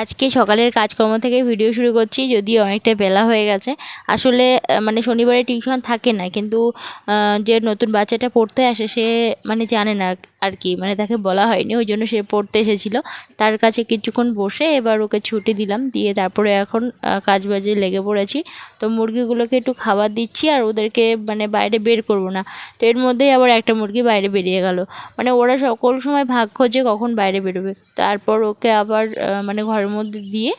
আজকে সকালের কাজকর্ম থেকে ভিডিও শুরু করছি, যদিও অনেকটা বেলা হয়ে গেছে। আসলে মানে শনিবারে টিউশন থাকে না, কিন্তু যে নতুন বাচ্চাটা পড়তে আসে, সে মানে জানে না আর কি মানে তাকে বলা হয়নি, ওই জন্য সে পড়তে এসেছিল। তার কাছে কিছুক্ষণ বসে এবার ওকে ছুটি দিলাম, দিয়ে তারপরে এখন কাজ বাজে লেগে পড়েছি। তো মুরগিগুলোকে একটু খাবার দিচ্ছি, আর ওদেরকে মানে বাইরে বের করব না। তো এর মধ্যেই আবার একটা মুরগি বাইরে বেরিয়ে গেল। মানে ওরা সকল সময় ভাগ খোঁজে কখন বাইরে বেরোবে। তারপর ওকে আবার মানে মানে ঘরের মধ্যে দিয়ে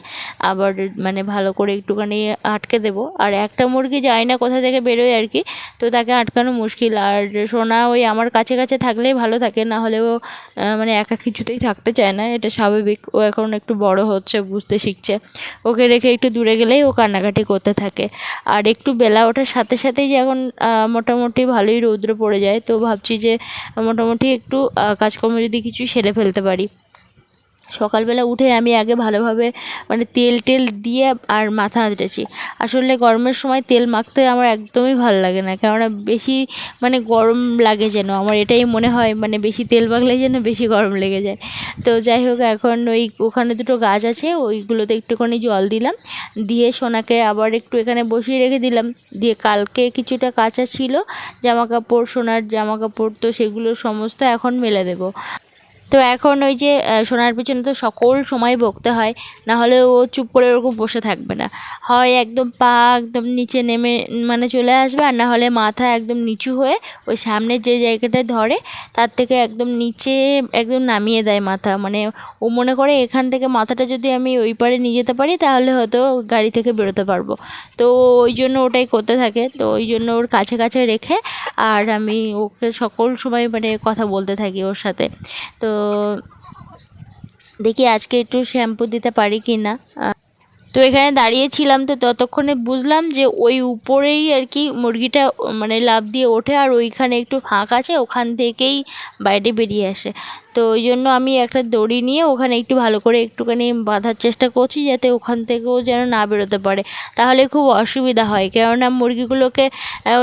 আবার মানে ভালো করে একটুখানি আটকে দেবো। আর একটা মুরগি যায় না কোথা থেকে বেরোয় আর কি, তো তাকে আটকানো মুশকিল। আর সোনা ওই আমার কাছে কাছে থাকলেই ভালো থাকে, না হলেও মানে একা কিছুতেই থাকতে চায় না, এটা স্বাভাবিক। ও এখন একটু বড় হচ্ছে, বুঝতে শিখছে। ওকে রেখে একটু দূরে গেলেই ও কান্নাকাটি করতে থাকে। আর একটু বেলা ওঠার সাথে সাথেই যে এখন মোটামুটি ভালোই রৌদ্র পড়ে যায়, তো ভাবছি যে মোটামুটি একটু কাজকর্ম যদি কিছু সেরে ফেলতে পারি। সকালবেলা উঠে আমি আগে ভালোভাবে মানে তেল টেল দিয়ে আর মাথা আঁচড়েছি আসলে গরমের সময় তেল মাখতে আমার একদমই ভালো লাগে না, কেননা বেশি মানে গরম লাগে যেন, আমার এটাই মনে হয় মানে বেশি তেল মাখলে যেন বেশি গরম লেগে যায়। তো যাই হোক, এখন ওই ওখানে দুটো গাছ আছে, ওইগুলোতে একটুখানি জল দিলাম, দিয়ে সোনাকে আবার একটু এখানে বসিয়ে রেখে দিলাম। দিয়ে কালকে কিছুটা কাঁচা ছিল জামা কাপড় সোনার জামা কাপড় তো সেগুলো সমস্ত এখন মেলে দেবো। তো এখন ওই যে সোনার পিছনে তো সকল সময় বকতে হয়, না হলে ও চুপ করে ওরকম বসে থাকবে না। হয় একদম পা একদম নিচে নেমে মানে চলে আসবে, আর না হলে মাথা একদম নিচু হয়ে ওই সামনের যে জায়গাটায় ধরে, তার থেকে একদম নিচে একদম নামিয়ে দেয় মাথা। মানে ও মনে করে এখান থেকে মাথাটা যদি আমি ওই পারে নিয়ে যেতে পারি, তাহলে হয়তো গাড়ি থেকে বেরোতে পারব। তো ওই জন্য ওটাই করতে থাকে। তো ওই জন্য ওর কাছে কাছে রেখে আর আমি ওকে সকল সময় মানে কথা বলতে থাকি ওর সাথে। তো দেখি আজকে একটু শ্যাম্পু দিতে পারি কি না তো এখানে দাঁড়িয়েছিলাম তো ততক্ষণে বুঝলাম যে ওই উপরেই আর কি মুরগিটা মানে লাভ দিয়ে ওঠে আর ওইখানে একটু ফাঁক আছে, ওখান থেকেই বাইরে বেরিয়ে আসে। তো ওই জন্য আমি একটা দড়ি নিয়ে ওখানে একটু ভালো করে একটুখানি বাঁধার চেষ্টা করছি যাতে ওখান থেকেও যেন না বেরোতে পারে। তাহলে খুব অসুবিধা হয়। কেননা মুরগিগুলোকে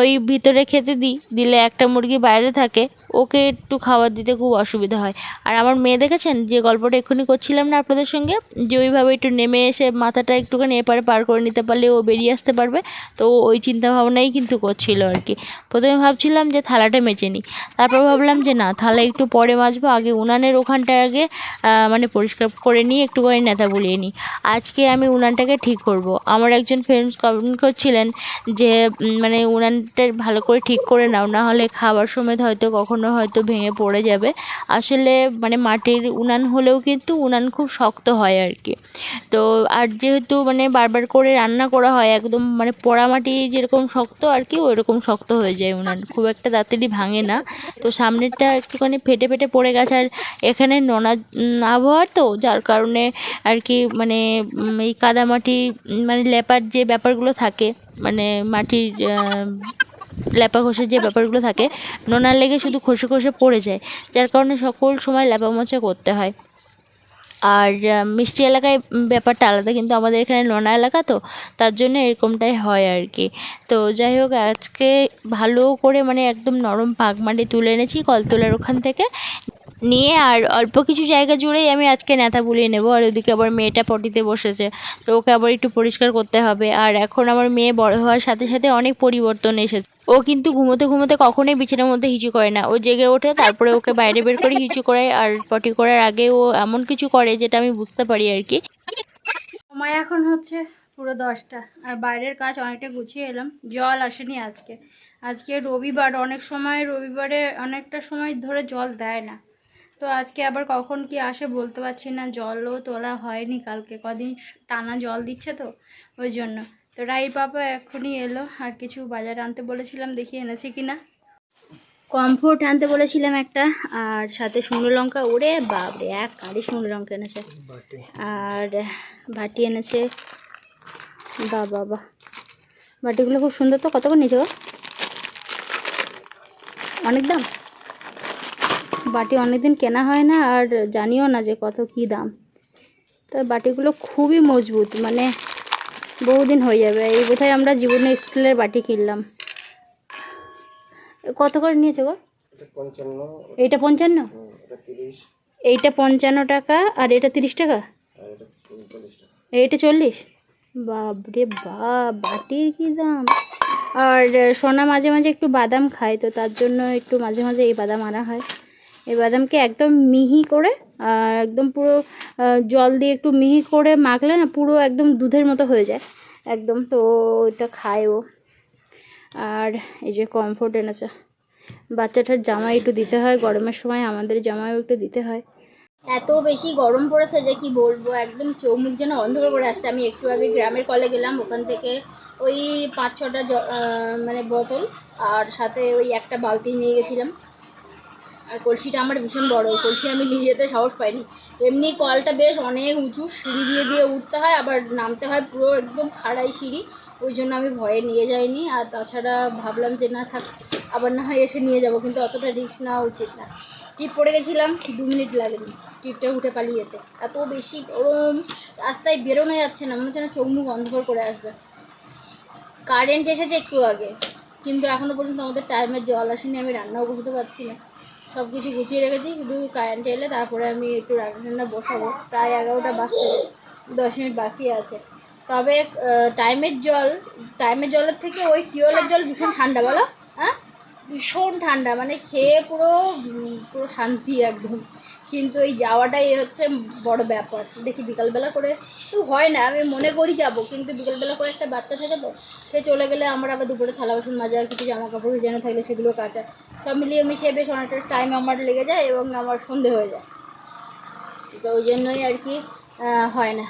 ওই ভিতরে খেতে দিই, দিলে একটা মুরগি বাইরে থাকে, ওকে একটু খাবার দিতে খুব অসুবিধা হয়। আর আমার মেয়ে দেখেছেন? যে গল্পটা এক্ষুনি করছিলাম না আপনাদের সঙ্গে? যে ওইভাবে একটু নেমে এসে মাথাটা একটুখানি এপারে পার করে নিতে পারলে ও বেরিয়ে আসতে পারবে। তো ওই চিন্তা ভাবনাই কিন্তু করছিল আর কি। প্রথমে ভাবছিলাম যে থালাটা মেচে নিই। তারপর ভাবলাম যে না, থালা একটু পরে মাজবো, আগে উনানের ওখানটা আগে মানে পরিষ্কার করে নিয়ে একটুখানি নেতা বুলিয়ে নিই। আজকে আমি উনানটাকে ঠিক করব। আমার একজন ফ্রেন্ডস কমেন্ট করছিলেন যে মানে উনানটা ভালো করে ঠিক করে নাও, না হলে খাবার সময় হয়তো কখনো হয়তো ভেঙে পড়ে যাবে। আসলে মানে মাটির উনান হলেও কিন্তু উনান খুব শক্ত হয় আর কি। তো আর যেহেতু মানে বারবার করে রান্না করা হয়, একদম মানে পোড়া মাটি যেরকম শক্ত আর কি, ওইরকম শক্ত হয়ে যায় উনান। খুব একটা তাড়াতাড়ি ভাঙে না। তো সামনেরটা একটুখানি ফেটে ফেটে পড়ে গেছে, আর এখানে নোনা আবহাওয়ার তো, যার কারণে আর কি মানে এই কাদামাটি মানে লেপার যে ব্যাপারগুলো থাকে মানে মাটির ল্যাপা ঘষের যে ব্যাপারগুলো থাকে, নোনার লেগে শুধু খসে খসে পড়ে যায়, যার কারণে সকল সময় ল্যাপা মোছা করতে হয়। আর মিষ্টি এলাকায় ব্যাপারটা আলাদা, কিন্তু আমাদের এখানে নোনা এলাকা তো, তার জন্য এরকমটাই হয় আর কি। তো যাই হোক, আজকে ভালো করে মানে একদম নরম পাক মাটি তুলে এনেছি কলতলার ওখান থেকে। নিয়ে আর অল্প কিছু জায়গা জুড়েই আমি আজকে নেতা বুলিয়ে নেব। আর ওদিকে আবার মেয়েটা পটিতে বসেছে, তো ওকে আবার একটু পরিষ্কার করতে হবে। আর এখন আমার মেয়ে বড় হওয়ার সাথে সাথে অনেক পরিবর্তন এসেছে। ও কিন্তু ঘুমোতে ঘুমোতে কখনোই বিছানার মধ্যে হিচু করে না। ও জেগে ওঠে, তারপরে ওকে বাইরে বের করে হিচু করে আর পটি করার আগে ও এমন কিছু করে যেটা আমি বুঝতে পারি আর কি। সময় এখন হচ্ছে পুরো দশটা। আর বাইরের কাজ অনেকটা গুছিয়ে এলাম। জল আসেনি আজকে। আজকে রবিবার, অনেক সময় রবিবারে অনেকটা সময় ধরে জল দেয় না। তো আজকে আবার কখন কি আসে বলতে পারছি না। জলও তোলা হয়নি কালকে কদিন টানা জল দিচ্ছে তো ওই জন্য। তো রাই পাপা এখনই এলো আর কিছু বাজার আনতে বলেছিলাম দেখি এনেছে কি না। কমফোর্ট আনতে বলেছিলাম একটা আর সাথে শুকনো লঙ্কা ওরে বাপরে এক কারি শুকনো লঙ্কা এনেছে। আর বাটি এনেছে বা বাবা বাটিগুলো খুব সুন্দর তো কত করে নিয়েছে অনেক দাম? বাটি অনেকদিন কেনা হয় না আর জানিও না যে কত কি দাম। তো বাটিগুলো খুবই মজবুত মানে বহুদিন হয়ে যাবে। এই বোধহয় আমরা জীবনে স্টিলের বাটি কিনলাম। কত করে নিয়েছে গো? এইটা পঞ্চান্ন? এইটা পঞ্চান্ন টাকা আর এটা তিরিশ টাকা। এইটা চল্লিশ? বাপরে বাপ বাটির কি দাম? আর সোনা মাঝে মাঝে একটু বাদাম খায় তো তার জন্য একটু মাঝে মাঝে এই বাদাম আনা হয়। এই বাদামকে একদম মিহি করে, আর একদম পুরো জল দিয়ে একটু মিহি করে মাখলে না পুরো একদম দুধের মতো হয়ে যায়, একদম। তো এটা খায় ও। আর এই যে কমফোর্ট এনেছে। বাচ্চাটার জামাই একটু দিতে হয়, গরমের সময় আমাদের জামাও একটু দিতে হয়। এত বেশি গরম পড়েছে যে কি বলব, একদম চোখ মুখ যেন অন্ধকার করে আসছে। আমি একটু আগে গ্রামের কলে গেলাম, ওখান থেকে ওই পাঁচ ছটা মানে বোতল, আর সাথে ওই একটা বালতি নিয়ে গেছিলাম। আর কলসিটা আমার ভীষণ বড়, কলসি আমি নিয়ে যেতে সাহস পাইনি। এমনি কলটা বেশ অনেক উঁচু, সিঁড়ি দিয়ে দিয়ে উঠতে হয়, আবার নামতে হয় পুরো একদম খাড়াই সিঁড়ি, ওই জন্য আমি ভয়ে নিয়ে যাইনি। আর তাছাড়া ভাবলাম যে না থাক, আবার না হয় এসে নিয়ে যাব, কিন্তু অতটা রিস্ক নেওয়া উচিত না। টিপ পড়ে গেছিলাম, দু মিনিট লাগেনি টিপটা উঠে পালিয়ে যেতে। এত বেশি গরম, রাস্তায় বেরোনো যাচ্ছে না, মনে হচ্ছে না চোখ মুখ অন্ধকার করে আসবে। কারেন্ট এসেছে একটু আগে, কিন্তু এখনও পর্যন্ত আমাদের টাইমের জল আসেনি, আমি রান্নাও করতে পারছি না। সব কিছু গুছিয়ে রেখেছি, শুধু কারেন্ট এলে তারপরে আমি একটু রান্না বসাবো। প্রায় এগারোটা বাজতে। দশ মিনিট বাকি আছে। তবে টাইমের জল, টাইমের জলের থেকে ওই টিওলের জল ভীষণ ঠান্ডা, বলো? হ্যাঁ? ভীষণ ঠান্ডা মানে খেয়ে পুরো পুরো শান্তি একদম। কিন্তু এই যাওয়াটাই হচ্ছে বড় ব্যাপার। দেখি বিকালবেলা করে তো হয় না, আমি মনে করি যাব, কিন্তু বিকালবেলা করে একটা বাচ্চা থাকে তো, সে চলে গেলে আমার আবার দুপুরে থালা বাসন মাজা, কিছু জামা কাপড় ভিজানো থাকলে সেগুলো কাঁচা। সব মিলিয়ে মিশিয়ে বেশ অনেকটা টাইম আমার লেগে যায় এবং আমার সন্ধে হয়ে যায়। তো ওই জন্যই আর কি হয় না।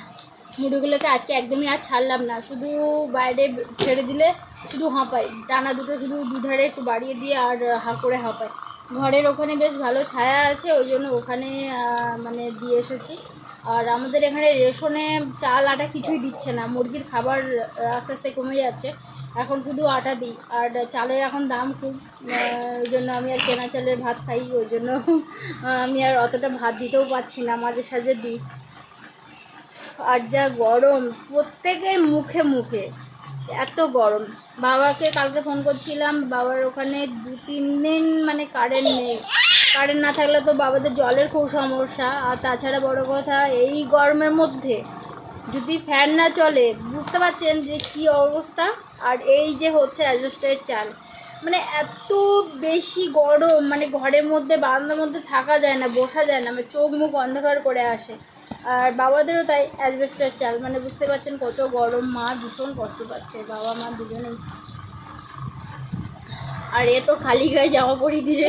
মুড়িগুলোকে আজকে একদমই আর ছাড়লাম না, শুধু বাইরে ছেড়ে দিলে শুধু হাঁপাই টানা দুটো শুধু দুধারে একটু বাড়িয়ে দিয়ে আর হা করে হাঁপাই ঘরের ওখানে বেশ ভালো ছায়া আছে, ওই জন্য ওখানে মানে দিয়ে এসেছি। আর আমাদের এখানে রেশনে চাল, আটা কিছুই দিচ্ছে না। মুরগির খাবার আস্তে আস্তে কমে যাচ্ছে। এখন শুধু আটা দিই। আর চালের এখন দাম খুব ওই জন্য আমি আর কেনা চালের ভাত খাই, ওই জন্য আমি আর অতটা ভাত দিতেও পারছি না, মাঝে সাঝে দিই। আর যা গরম, প্রত্যেকের মুখে মুখে। এত গরম। বাবাকে কালকে ফোন করছিলাম, বাবার ওখানে দু, তিন দিন মানে কারেন্ট নেই। কারেন্ট না থাকলে তো বাবাদের জলের খুব সমস্যা। আর তাছাড়া বড় কথা, এই গরমের মধ্যে যদি ফ্যান না চলে, বুঝতে পারছেন যে কি অবস্থা? আর এই যে হচ্ছে অ্যাডজাস্টের চাল। মানে এত বেশি গরম মানে ঘরের মধ্যে, বারান্দার মধ্যে থাকা যায় না, বসা যায় না। মানে চোখ মুখ অন্ধকার করে আসে। আর বাবাদেরও তাই অ্যাসবেস্টার চাল। মানে বুঝতে পারছেন কত গরম, মা ভীষণ কষ্ট পাচ্ছে, বাবা, মা দুজনেই। আর এ তো খালি গায়ে জামা পরি দিয়ে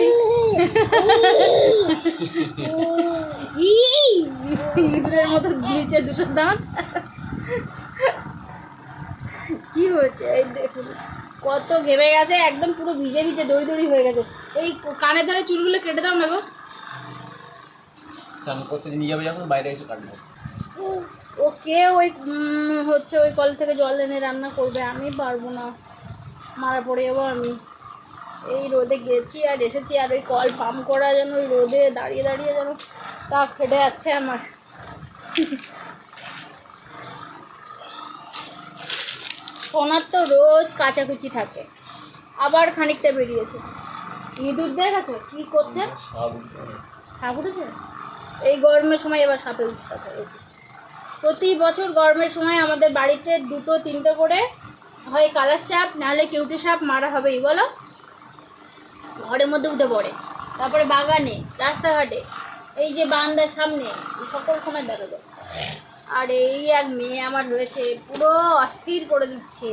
ইঁদুরের মতো দিয়েছে দুটো দাঁত। কি হয়েছে? এই দেখুন, কত ঘেমে গেছে, একদম পুরো ভিজে ভিজে দড়ি দড়ি হয়ে গেছে। এই কানের ধারে চুলগুলো কেটে দাও না গো। চান করতে নিয়ে যাবে যখন বাইরে এসে কাটবো। ও কে ওই হচ্ছে ওই কল থেকে জল এনে রান্না করবে আমি পারব না। মারা পড়ে যাব আমি। এই রোদে গেছি আর এসেছি আর ওই কল পাম্প করা যেন ওই রোদে দাঁড়িয়ে দাঁড়িয়ে যেন তা ফেটে যাচ্ছে আমার। সোনার তো রোজ কাচাকুচি থাকে। আবার খানিকটা বেরিয়েছে। ইঁদুর দেখেছ? কি করছে? সাপ উঠেছে এই গরমের সময় এবার সাপে উঠতে থাকে প্রতি বছর গরমের সময় আমাদের বাড়িতে দুটো, তিনটে করে হয় কালার সাপ, নাহলে কেউটে সাপ, মারা হবেই, বলো? ঘরের মধ্যে উঠে পড়ে। তারপরে বাগানে, রাস্তাঘাটে, এই যে বান্দার সামনে সকল সময় দেখা যায়। আর এই এক মেয়ে আমার রয়েছে, পুরো অস্থির করে দিচ্ছে।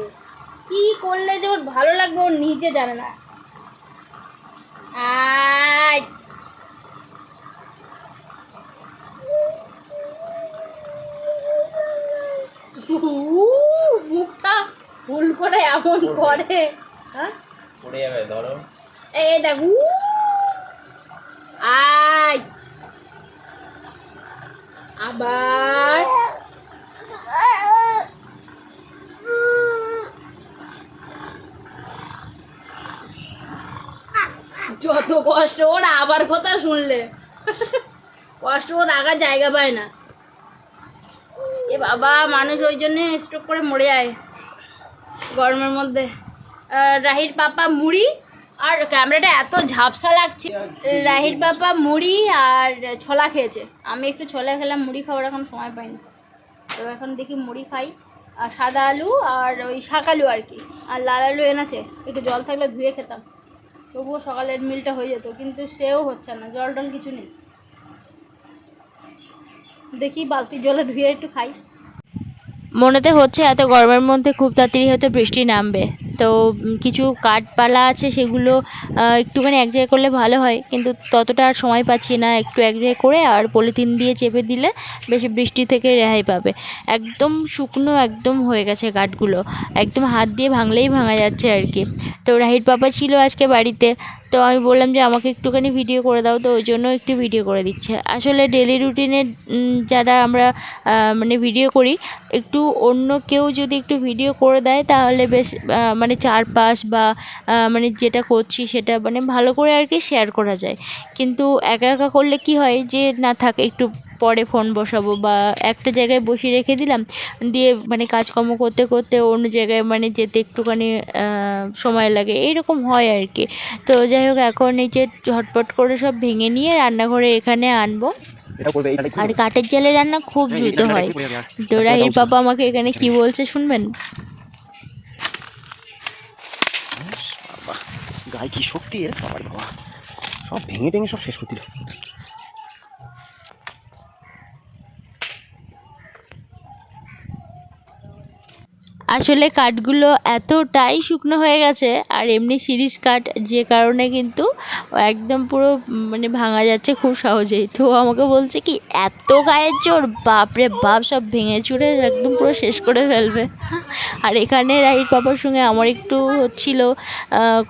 কি করলে যে ওর ভালো লাগবে ওর নিজে জানে না। আয়! মুখটা ভুল করে এমন করে। হ্যাঁ? পড়ে যাবে ধরো। এই দেখ উ আয়। আবার। যত কষ্ট ওর আবার কথা শুনলে। কষ্ট ওর আগার জায়গা পায় না। এ বাবা, মানুষ ওই জন্যে স্ট্রোক করে মরে যায় গরমের মধ্যে। রাহির পাপা মুড়ি, আর ক্যামেরাটা এত ঝাপসা লাগছে। রাহির পাপা মুড়ি আর ছোলা খেয়েছে। আমি একটু ছোলা খেলাম, মুড়ি খাওয়ার এখন সময় পাইনি। তো এখন দেখি মুড়ি খাই। আর সাদা আলু আর ওই শাক আলু আর কি। আর লাল আলু এনেছে। একটু জল থাকলে ধুয়ে খেতাম। তবুও সকালের মিলটা হয়ে যেত, কিন্তু সেও হচ্ছে না, জল টল কিছু নেই। দেখি বালতি জলে ধুয়ে একটু খাই। মনেতে হচ্ছে এত গরমের মধ্যে খুব তাড়াতাড়ি হয়তো বৃষ্টি নামবে। তো কিছু কাঠপালা আছে সেগুলো একটুখানি এক জায়গায় করলে ভালো হয়। কিন্তু ততটা আর সময় পাচ্ছি না একটু এক জায়গায় করে আর পলিথিন দিয়ে চেপে দিলে বেশি বৃষ্টি থেকে রেহাই পাবে। একদম শুকনো একদম হয়ে গেছে কাঠগুলো। একদম হাত দিয়ে ভাঙলেই ভাঙা যাচ্ছে আর কি। তো রাহির পাপা ছিল আজকে বাড়িতে। তো আমি বললাম যে, আমাকে একটুখানি ভিডিও করে দাও। তো ওই জন্য একটু ভিডিও করে দিচ্ছে। আসলে ডেলি রুটিনে যারা আমরা মানে ভিডিও করি, একটু অন্য কেউ যদি একটু ভিডিও করে দেয়, তাহলে বেশ মানে চারপাশ বা মানে যেটা করছি সেটা মানে ভালো করে আর কি শেয়ার করা যায়। কিন্তু একা একা করলে কি হয় যে, না থাক, একটু পরে ফোন বসাবো বা একটা জায়গায় বসিয়ে রেখে দিলাম, দিয়ে মানে কাজকর্ম করতে করতে অন্য জায়গায় মানে যেতে একটুখানি সময় লাগে এইরকম হয় আর কি। তো যাই হোক, এখন এই যে ঝটপট করে সব ভেঙে নিয়ে রান্নাঘরে এখানে আনব। আর কাঠের জালে রান্না খুব দ্রুত হয়। তো রাহির বাবা আমাকে এখানে কি বলছে শুনবেন? গায়ে কি শক্তি এর বাবা। সব ভেঙে ভেঙে সব শেষ করে আসলে কাঠগুলো এতটাই শুকনো হয়ে গেছে, আর এমনি সিরিজ কাঠ যে কারণে কিন্তু একদম পুরো মানে ভাঙা যাচ্ছে খুব সহজেই। তো আমাকে বলছে কি, এত গায়ের জোর, বাপরে বাপ, সব ভেঙে চুড়ে একদম পুরো শেষ করে ফেলবে। আর এখানে রাহির পাপার সঙ্গে আমার একটু হচ্ছিল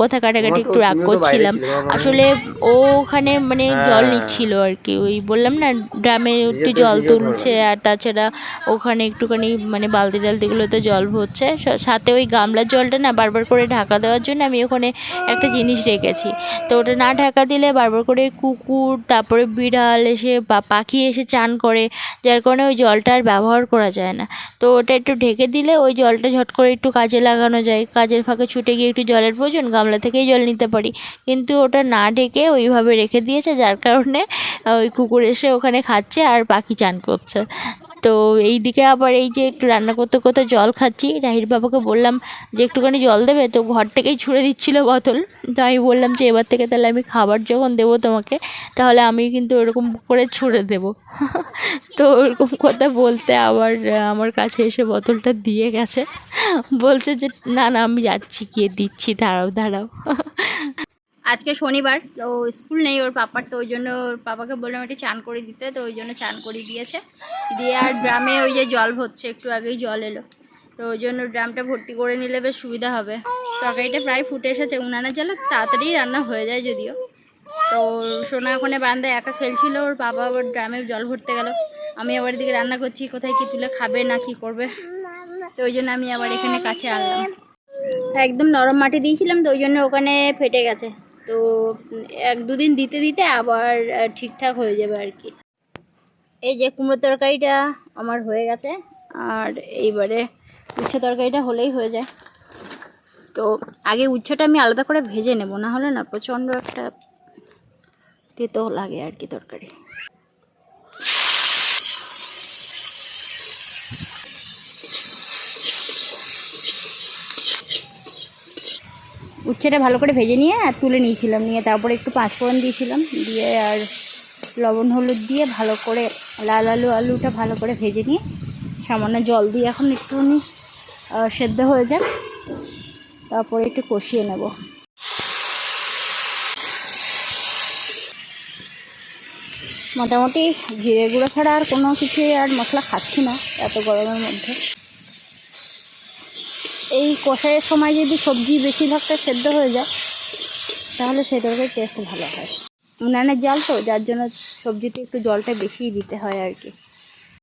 কথা কাটাকাটি একটু রাগ করছিলাম। আসলে ও ওখানে মানে জল নিচ্ছিল আর কি ওই বললাম না ড্রামে একটু জল তুলছে আর তাছাড়া ওখানে একটুখানি মানে বালতি টালতিগুলোতে জল ভরছে। সাথে ওই গামলার জলটা না বারবার করে ঢাকা দেওয়ার জন্য আমি ওখানে একটা জিনিস রেখেছি। তো ওটা না ঢাকা দিলে বারবার করে কুকুর তারপরে বিড়াল এসে বা পাখি এসে চান করে যার কারণে ওই জলটা আর ব্যবহার করা যায় না। তো ওটা একটু ঢেকে দিলে ওই জলটা ঝট করে একটু কাজে লাগানো যায়। কাজের ফাঁকে ছুটে গিয়ে একটু জলের প্রয়োজন, গামলা থেকেই জল নিতে পারি। কিন্তু ওটা না ঢেকে ওইভাবে রেখে দিয়েছে, যার কারণে ওই কুকুর এসে ওখানে খাচ্ছে আর পাখি চান করছে। তো এই দিকে আবার এই যে একটু রান্না করতে করতে জল খাচ্ছি। রাহির বাবাকে বললাম যে একটুখানি জল দেবে, তো ঘর থেকেই ছুঁড়ে দিচ্ছিল বোতল। তো আমি বললাম যে এবার থেকে তাহলে আমি খাবার যখন দেবো তোমাকে, তাহলে আমি কিন্তু ওরকম করে ছুঁড়ে দেবো। তো ওরকম কথা বলতে আবার, আমার কাছে এসে বোতলটা দিয়ে গেছে। বলছে যে, না না, আমি যাচ্ছি, গিয়ে দিচ্ছি, দাঁড়াও দাঁড়াও। আজকে শনিবার, তো স্কুল নেই ওর পাপার, তো ওই জন্য ওর পাপাকে বললাম একটু চান করে দিতে, তো ওই জন্য চান করে দিয়েছে। দিয়ে আর ড্রামে ওই যে জল ভরছে একটু আগেই জল এলো। তো ওই জন্য ড্রামটা ভর্তি করে নিলে বেশ সুবিধা হবে। তরকারিটা প্রায় ফুটে এসেছে উনানের জলে তাড়াতাড়ি রান্না হয়ে যায় যদিও। তো সোনা ওখানে বারান্দায় একা খেলছিল, ওর বাবা আবার ড্রামে জল ভরতে গেল। আমি আবার এদিকে রান্না করছি, কোথায় কি তুলে খাবে না কি করবে। তো ওই জন্য আমি আবার এখানে কাছে আনলাম। একদম নরম মাটি দিয়েছিলাম, তো ওই জন্য ওখানে ফেটে গেছে। তো, এক দুদিন দিতে দিতে আবার ঠিকঠাক হয়ে যাবে আর কি। এই যে কুমড়ো তরকারিটা আমার হয়ে গেছে, আর এইবারে উচ্ছে তরকারিটা হলেই হয়ে যায়। তো আগে উচ্ছেটা আমি আলাদা করে ভেজে নেব না হলে না প্রচণ্ড একটা তেতো লাগে আর কি তরকারি। উচ্ছেটা ভালো করে ভেজে নিয়ে আর তুলে নিয়েছিলাম। নিয়ে তারপরে একটু পাঁচফোড়ন দিয়েছিলাম। দিয়ে আর লবণ, হলুদ দিয়ে ভালো করে লাল আলু, আলুটা ভালো করে ভেজে নিয়ে সামান্য জল দিয়ে এখন একটুখানি সেদ্ধ হয়ে যাক। তারপরে একটু কষিয়ে নেব। মোটামুটি জিরে গুঁড়ো ছাড়া আর কোনো কিছুই আর মশলা খাচ্ছি না এত গরমের মধ্যে। এই কষাইয়ের সময় যদি সবজি বেশিরভাগটা সেদ্ধ হয়ে যায়, তাহলে সেটাকে টেস্ট ভালো হয়। উনানের জল তো, যার জন্য সবজিতে একটু জলটা বেশিই দিতে হয় আর কি।